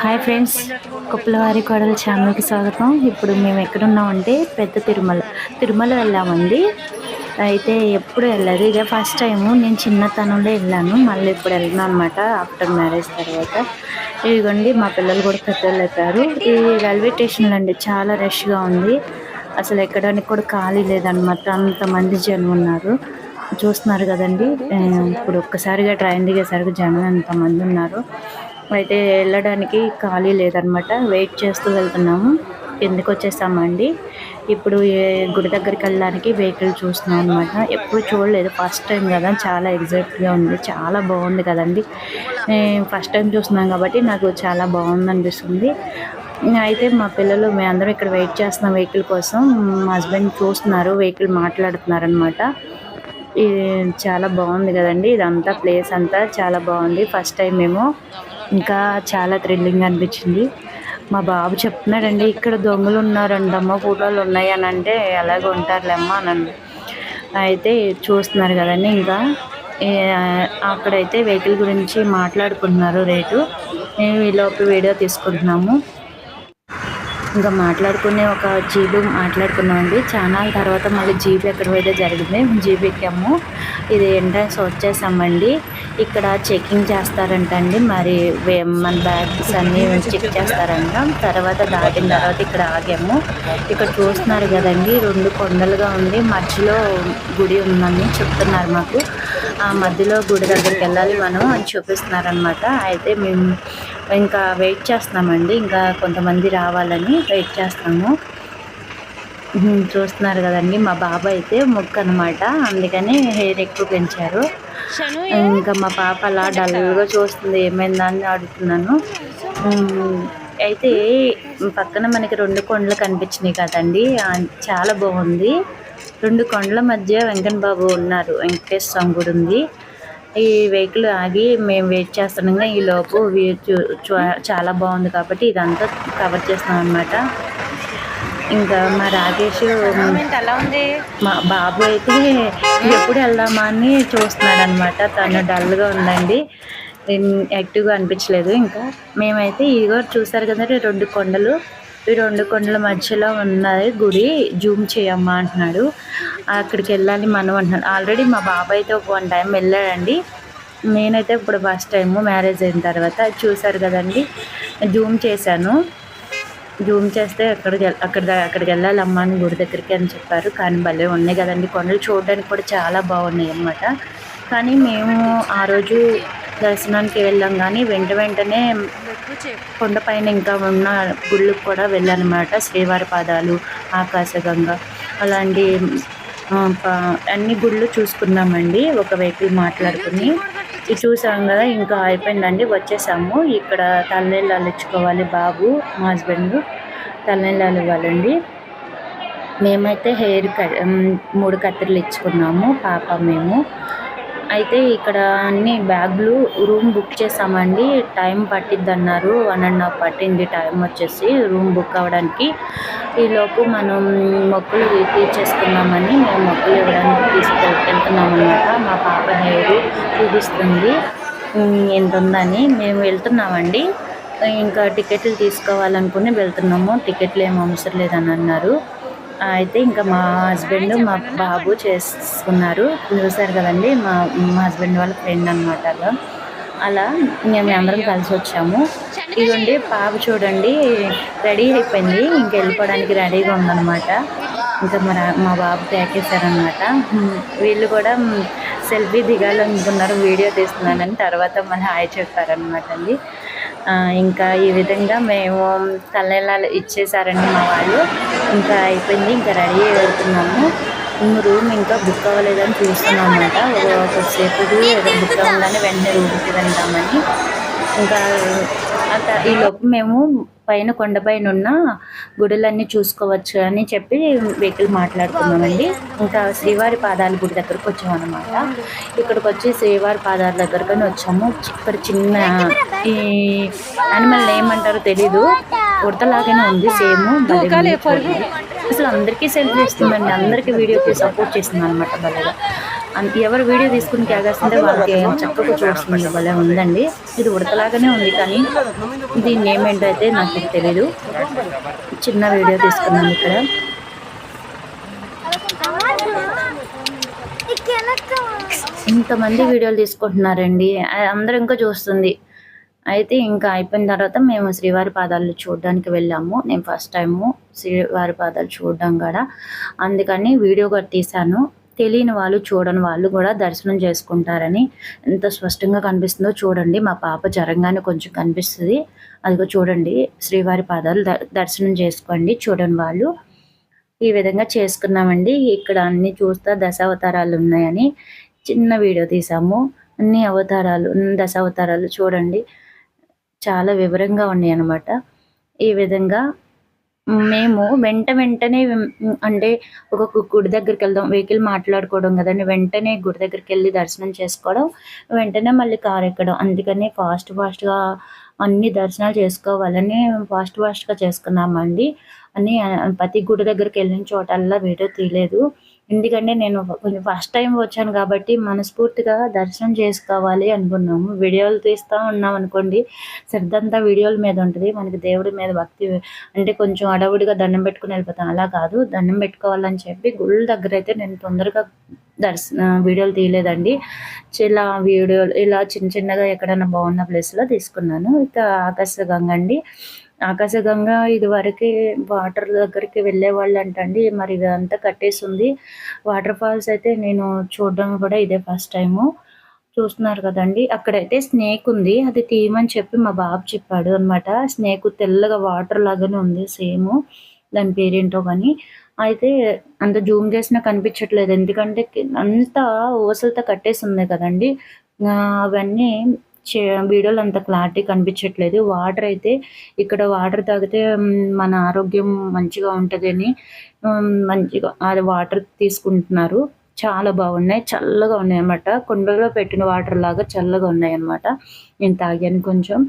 Hi friends కుప్పలవారి కోడల ఛానల్కి స్వాగతం. ఇప్పుడు మేము ఎక్కడున్నామంటే పెద్ద తిరుమల తిరుమల వెళ్ళామండి. అయితే ఎప్పుడు వెళ్ళదు ఇదే ఫస్ట్ టైము నేను చిన్నతనంలో వెళ్ళాను. మళ్ళీ ఇప్పుడు వెళ్ళినా అనమాట ఆఫ్టర్ మ్యారేజ్ తర్వాత. ఇదిగోండి మా పిల్లలు కూడా పెద్దలు అయిపోయారు. ఈ రైల్వే స్టేషన్లో అండి చాలా రష్గా ఉంది. అసలు ఎక్కడానికి కూడా ఖాళీ లేదనమాట అంతమంది జనం ఉన్నారు. చూస్తున్నారు కదండి. ఇప్పుడు ఒక్కసారిగా ట్రైన్ దిగేసరికి జనం ఎంతమంది ఉన్నారు. అయితే వెళ్ళడానికి ఖాళీ లేదనమాట. వెయిట్ చేస్తూ వెళ్తున్నాము. కిందకి వచ్చేసామండి? ఇప్పుడు ఏ గుడి దగ్గరికి వెళ్ళడానికి వెహికల్ చూస్తున్నాం అనమాట ఎప్పుడు చూడలేదు. ఫస్ట్ టైం కదా. చాలా ఎగ్జైట్గా ఉంది. చాలా బాగుంది కదండి. ఫస్ట్ టైం చూస్తున్నాం కాబట్టి నాకు చాలా బాగుంది అనిపిస్తుంది. అయితే మా పిల్లలు మేము అందరం ఇక్కడ వెయిట్ చేస్తున్నాం వెహికల్ కోసం మా హస్బెండ్ చూస్తున్నారు. వెహికల్ మాట్లాడుతున్నారు అనమాట ఇది చాలా బాగుంది కదండి. ఇదంతా ప్లేస్ అంతా చాలా బాగుంది. ఫస్ట్ టైం మేము ఇంకా చాలా థ్రిల్లింగ్ అనిపించింది. మా బాబు చెప్తున్నాడండి ఇక్కడ దొంగలు ఉన్నారండి అమ్మ ఫోటోలు ఉన్నాయి అని అంటే ఎలాగ ఉంటారులేమ్మా అని అయితే చూస్తున్నారు కదండి ఇంకా. అక్కడైతే వెహికల్ గురించి మాట్లాడుకుంటున్నారు రేటు. మేము ఈలోపు వీడియో తీసుకుంటున్నాము. ఇంకా మాట్లాడుకునే ఒక జీబు మాట్లాడుకున్నామండి. చాలా తర్వాత మళ్ళీ జీబు ఎక్కడ పోయితే జరిగింది జీబు ఎక్కాము. ఇది ఎంట్రన్స్ వచ్చేసామండి. ఇక్కడ చెకింగ్ చేస్తారంటండి. మరి వే- మన బ్యాగ్స్ అన్నీ చెక్ చేస్తారంట. తర్వాత దాటిన తర్వాత ఇక్కడ ఆగాము. ఇక్కడ చూస్తున్నారు కదండి రెండు కొండలుగా ఉంది. మధ్యలో గుడి ఉందని చెప్తున్నారు మాకు. ఆ మధ్యలో గుడి దగ్గరికి వెళ్ళాలి మనం అని చూపిస్తున్నారనమాట అయితే మేము ఇంకా వెయిట్ చేస్తున్నామండి. ఇంకా కొంతమంది రావాలని వెయిట్ చేస్తున్నాము. ఉహుం, చూస్తున్నారు కదండి మా బాబు అయితే ముక్కు అనమాట అందుకని హెయిర్ ఎక్కువ పెంచారు. ఇంకా మా పాప అలా డల్గా చూస్తుంది ఏమైందా అని అడుగుతున్నాను అయితే పక్కన మనకి రెండు కొండలు కనిపించినాయి కదండి. చాలా బాగుంది. రెండు కొండల మధ్య వెంకన్న బాబు ఉన్నారు వెంకటేశ్వర స్వామి గుడి ఉంది ఈ వెహికల్ ఆగి మేము వెయిట్ చేస్తుండగా ఈ లోపు చాలా బాగుంది కాబట్టి ఇదంతా కవర్ చేస్తున్నాం అనమాట ఇంకా మా రాకేష్ ఎలా ఉంది? మా బాబు అయితే ఎప్పుడు వెళ్దామా అని చూస్తున్నాడు అనమాట తను డల్గా ఉందండి. యాక్టివ్గా అనిపించలేదు. ఇంకా మేమైతే ఇదిగో చూసారు కదండి రెండు కొండలు. ఈ రెండు కొండల మధ్యలో ఉన్నది గుడి. జూమ్ చేయమ్మా అంటున్నాడు. అక్కడికి వెళ్ళాలి మనం అంటున్నాడు. ఆల్రెడీ మా బాబాయ్ అయితే ఒక వన్ టైం వెళ్ళాడండి. నేనైతే ఇప్పుడు ఫస్ట్ టైము మ్యారేజ్ అయిన తర్వాత చూశారు కదండి. జూమ్ చేశాను. జూమ్ చేస్తే అక్కడికి అక్కడ అక్కడికి వెళ్ళాలమ్మా అని గుడి దగ్గరికి అని చెప్పారు. కానీ భలే ఉన్నాయి కదండి. కొండలు చూడడానికి కూడా చాలా బాగున్నాయి అన్నమాట కానీ మేము ఆ రోజు దర్శనానికి వెళ్ళాం కానీ వెంట వెంటనే కొండపైన ఇంకా ఉన్న గుళ్ళకు కూడా వెళ్ళానమాట. శ్రీవారి పాదాలు ఆకాశగంగ అలాంటి అన్ని గుళ్ళు చూసుకున్నామండి. ఒక వెహికల్ మాట్లాడుకుని ఇది చూసాం కదా ఇంకా అయిపోయిందండి. వచ్చేసాము. ఇక్కడ తలనీళ్ళు ఇచ్చుకోవాలి బాబు మా హస్బెండ్ తలనీళ్ళు ఇవ్వాలండి. మేమైతే హెయిర్ కట్ మూడు కత్తిరలు ఇచ్చుకున్నాము పాప మేము. అయితే ఇక్కడ అన్ని బ్యాగులు రూమ్ బుక్ చేసామండి. టైం పట్టిద్ది అన్నారు వన్ అండ్ హాఫ్ పట్టింది టైం వచ్చేసి రూమ్ బుక్ అవ్వడానికి. ఈలోపు మనం మొక్కులు తీర్చేసుకున్నామని మేము మొక్కులు ఇవ్వడానికి తీసుకెళ్ వెళ్తున్నాం అనమాట మా పాప హెయిర్ చూపిస్తుంది. ఎంత ఉందని మేము వెళ్తున్నామండి. ఇంకా టికెట్లు తీసుకోవాలనుకుని వెళ్తున్నాము. టికెట్లు ఏం అవసరం లేదని అన్నారు అయితే ఇంకా మా హస్బెండ్ మా బాబు చేసుకున్నారు. చూసారు కదండి మా మా హస్బెండ్ వాళ్ళ ఫ్రెండ్ అనమాట అలా. అలా మేము అందరం కలిసి వచ్చాము. ఇదిగోండి పాప చూడండి రెడీ అయిపోయింది. ఇంకా వెళ్ళిపోవడానికి రెడీగా ఉందన్నమాట. ఇంకా మా మా బాబు ప్యాకేశారనమాట వీళ్ళు కూడా సెల్ఫీ దిగాలనుకున్నారు వీడియో తీస్తున్నానని తర్వాత మళ్ళీ హాయ్ చెప్పారనమాట అండి. ఇంకా ఈ విధంగా మేము తలనీలాలు ఇచ్చేసారండి మా వాళ్ళు. ఇంకా అయిపోయింది ఇంకా రెడీ వెళ్తున్నాము రూమ్ ఇంకా బుక్ అవ్వలేదని చూస్తున్నాం అనమాట ఒకసేపు ఏదో బుక్ అవ్వగానే వెంటనే రూమ్కి వెళ్దామని. ఇంకా ఈ లోపు మేము పైన కొండపైన ఉన్న గుడులన్నీ చూసుకోవచ్చు అని చెప్పి వెహికల్ మాట్లాడుకున్నామండి. ఇంకా శ్రీవారి పాదాల గుడి దగ్గరకు వచ్చామన్నమాట. ఇక్కడికి వచ్చి శ్రీవారి పాదాల దగ్గరకని వచ్చాము. ఇక్కడ చిన్న ఈ యానిమల్ ఏమంటారో తెలీదు. ఉడతలాగానే ఉంది సేమ్ అసలు అందరికీ సెల్ఫీ ఇస్తుందండి అందరికీ వీడియోకి సపోర్ట్ చేస్తుంది అనమాట అన్- ఎవరు వీడియో తీసుకుని కేగేస్తుంటే వాళ్ళకి చక్కగా చూస్తుంది భలే ఉందండి. ఇది ఉడతలాగానే ఉంది కానీ దీని నేమ్ ఏంటో అయితే నాకు తెలీదు. చిన్న వీడియో తీసుకున్నాను ఇక్కడ. ఇంతమంది వీడియోలు తీసుకుంటున్నారండి. అందరూ ఇంకా చూస్తుంది. అయితే ఇంకా అయిపోయిన తర్వాత మేము శ్రీవారి పాదాలు చూడడానికి వెళ్ళాము. నేను ఫస్ట్ టైము శ్రీవారి పాదాలు చూడడం కూడా. అందుకని వీడియో కూడా తీశాను. తెలియని వాళ్ళు చూడని వాళ్ళు కూడా దర్శనం చేసుకుంటారని ఎంత స్పష్టంగా కనిపిస్తుందో చూడండి. మా పాప జరంగానే కొంచెం కనిపిస్తుంది. అదిగో చూడండి శ్రీవారి పాదాలు ద- దర్శనం చేసుకోండి చూడని వాళ్ళు. ఈ విధంగా చేసుకున్నామండి. ఇక్కడ అన్ని చూస్తా దశావతారాలు ఉన్నాయని చిన్న వీడియో తీసాము. అన్ని అవతారాలు దశావతారాలు చూడండి. చాలా వివరంగా ఉన్నాయి అన్నమాట ఈ విధంగా మేము వెంట వెంటనే అంటే ఒక గుడి దగ్గరికి వెళ్దాం వెహికల్ మాట్లాడుకోవడం కదండి. వెంటనే గుడి దగ్గరికి వెళ్ళి దర్శనం చేసుకోవడం వెంటనే మళ్ళీ కార్ ఎక్కడం. అందుకని ఫాస్ట్ ఫాస్ట్గా అన్ని దర్శనాలు చేసుకోవాలని ఫాస్ట్ ఫాస్ట్గా చేసుకున్నామండి. అని ప్రతి గుడి దగ్గరికి వెళ్ళిన చోటల్లా వీడియో తీయలేదు. ఎందుకంటే నేను కొంచెం ఫస్ట్ టైం వచ్చాను కాబట్టి మనస్ఫూర్తిగా దర్శనం చేసుకోవాలి అనుకున్నాము. వీడియోలు తీస్తూ ఉన్నాం అనుకోండి శ్రద్ధంతా వీడియోల మీద ఉంటుంది. మనకి దేవుడి మీద భక్తి అంటే కొంచెం అడవుడిగా దండం పెట్టుకుని వెళ్ళిపోతాం. అలా కాదు. దండం పెట్టుకోవాలని చెప్పి గుళ్ళ దగ్గర అయితే నేను తొందరగా దర్శన వీడియోలు తీయలేదండి. ఇలా వీడియోలు ఇలా చిన్న చిన్నగా ఎక్కడైనా బాగున్న ప్లేస్లో తీసుకున్నాను. ఇక ఆకాశగంగ అండి. ఆకాశగంగ ఇది వరకు వాటర్ దగ్గరికి వెళ్ళే వాళ్ళు అంటండి మరి ఇదంతా కట్టేసి ఉంది వాటర్ ఫాల్స్ అయితే నేను చూడడం కూడా ఇదే ఫస్ట్ టైము. చూస్తున్నారు కదండి. అక్కడైతే స్నేక్ ఉంది. అది తీయమని చెప్పి మా బాబు చెప్పాడు అనమాట స్నేక్ తెల్లగా వాటర్ లాగానే ఉంది సేమ్. దాని పేరేంటో కానీ అయితే అంత జూమ్ చేసినా కనిపించట్లేదు. ఎందుకంటే అంతా ఊసలతో కట్టేసి ఉంది కదండి అవన్నీ వీడియోలు అంత క్లారిటీ కనిపించట్లేదు. వాటర్ అయితే ఇక్కడ వాటర్ తాగితే మన ఆరోగ్యం మంచిగా ఉంటుందని మంచిగా అది వాటర్ తీసుకుంటున్నారు. చాలా బాగున్నాయి. చల్లగా ఉన్నాయి అన్నమాట కుండలో పెట్టిన వాటర్ లాగా చల్లగా ఉన్నాయి అన్నమాట నేను తాగాను కొంచెం.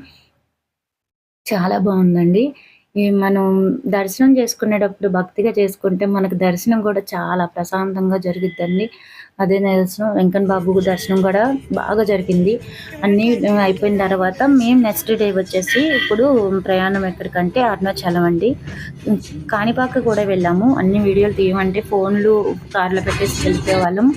చాలా బాగుందండి. మనం దర్శనం చేసుకునేటప్పుడు భక్తిగా చేసుకుంటే మనకు దర్శనం కూడా చాలా ప్రశాంతంగా జరుగుద్దండి. అదే దర్శనం వెంకన్ బాబు దర్శనం కూడా బాగా జరిగింది. అన్నీ అయిపోయిన తర్వాత మేము నెక్స్ట్ డే వచ్చేసి ఇప్పుడు ప్రయాణం ఎక్కడికంటే అరుణాచలం అండి. కాణిపాక కూడా వెళ్ళాము. అన్ని వీడియోలు తీయమంటే ఫోన్లు కార్లో పెట్టేసి వెళ్ళిపోయే వాళ్ళం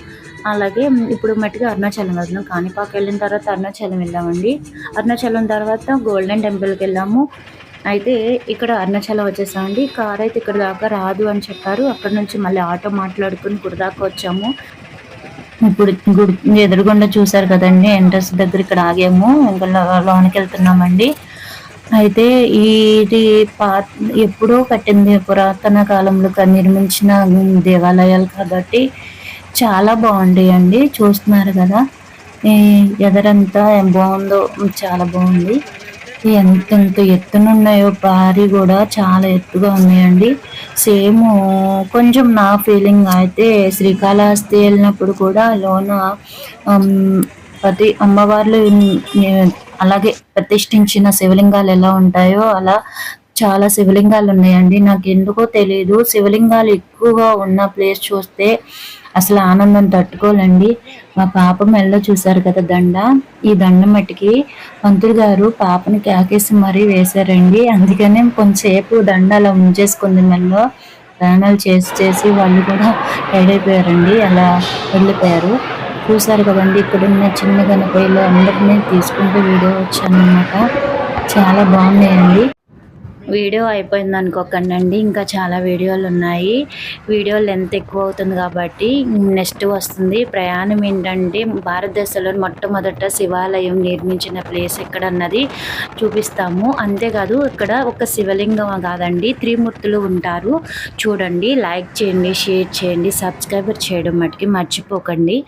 అలాగే ఇప్పుడు మట్టిగా అరుణాచలం వెళ్ళాం కాణిపాక వెళ్ళిన తర్వాత అరుణాచలం వెళ్ళామండి. అరుణాచలం తర్వాత గోల్డెన్ టెంపుల్కి వెళ్ళాము. అయితే ఇక్కడ అరుణాచలం వచ్చేసామండి. కార్ అయితే ఇక్కడ దాకా రాదు అని చెప్పారు. అక్కడ నుంచి మళ్ళీ ఆటో మాట్లాడుకుని గుడి దాకా వచ్చాము. ఇప్పుడు గుడి ఎదురుగుండా చూసారు కదండి ఎంట్రన్స్ దగ్గర ఇక్కడ ఆగాము. ఇంకా లోనికి వెళ్తున్నామండి. అయితే ఇది పా ఎప్పుడో కట్టింది పురాతన కాలంలో నిర్మించిన దేవాలయాలు కాబట్టి చాలా బాగుంటాయండి. చూస్తున్నారు కదా. ఈ ఎదరంతా ఏం బాగుందో చాలా బాగుంది. ఎంత ఎంత ఎత్తునున్నాయో పారి కూడా చాలా ఎత్తుగా ఉన్నాయండి. సేమ్ కొంచెం నా ఫీలింగ్ అయితే శ్రీకాళహస్తి వెళ్ళినప్పుడు కూడా లోన ప్రతి అమ్మవార్లు అలాగే ప్రతిష్ఠించిన శివలింగాలు ఎలా ఉంటాయో అలా చాలా శివలింగాలు ఉన్నాయండి. నాకు ఎందుకో తెలియదు శివలింగాలు ఎక్కువగా ఉన్న ప్లేస్ చూస్తే అసలు ఆనందం తట్టుకోలేండి మా పాప మెల్ల చూశారు కదా దండ. ఈ దండ మట్టికి పంతులు గారు పాపని కేకేసి మరీ వేశారండి. అందుకనే కొంచెంసేపు దండ అలా ఉంచేసుకుంది మెల్లో ప్రయాణాలు చేసి చేసి వాళ్ళు కూడా టైడ్ అయిపోయారండి అలా వెళ్ళిపోయారు. చూసారు కదండి ఇక్కడున్న చిన్న గణపయ్యలు అందరినీ తీసుకుంటూ వీడియో వచ్చానమాట చాలా బాగున్నాయండి. వీడియో అయిపోయింది అనుకోకండి అండి ఇంకా చాలా వీడియోలు ఉన్నాయి. వీడియో లెంత్ ఎక్కువ అవుతుంది కాబట్టి నెక్స్ట్ వస్తుంది. ప్రయాణం ఏంటంటే భారతదేశంలో మొట్టమొదట శివాలయం నిర్మించిన ప్లేస్ ఎక్కడ అన్నది చూపిస్తాము. అంతేకాదు ఇక్కడ ఒక శివలింగం కాదండి త్రిమూర్తులు ఉంటారు. చూడండి లైక్ చేయండి షేర్ చేయండి సబ్స్క్రైబర్ చేయడం మటుకి మర్చిపోకండి.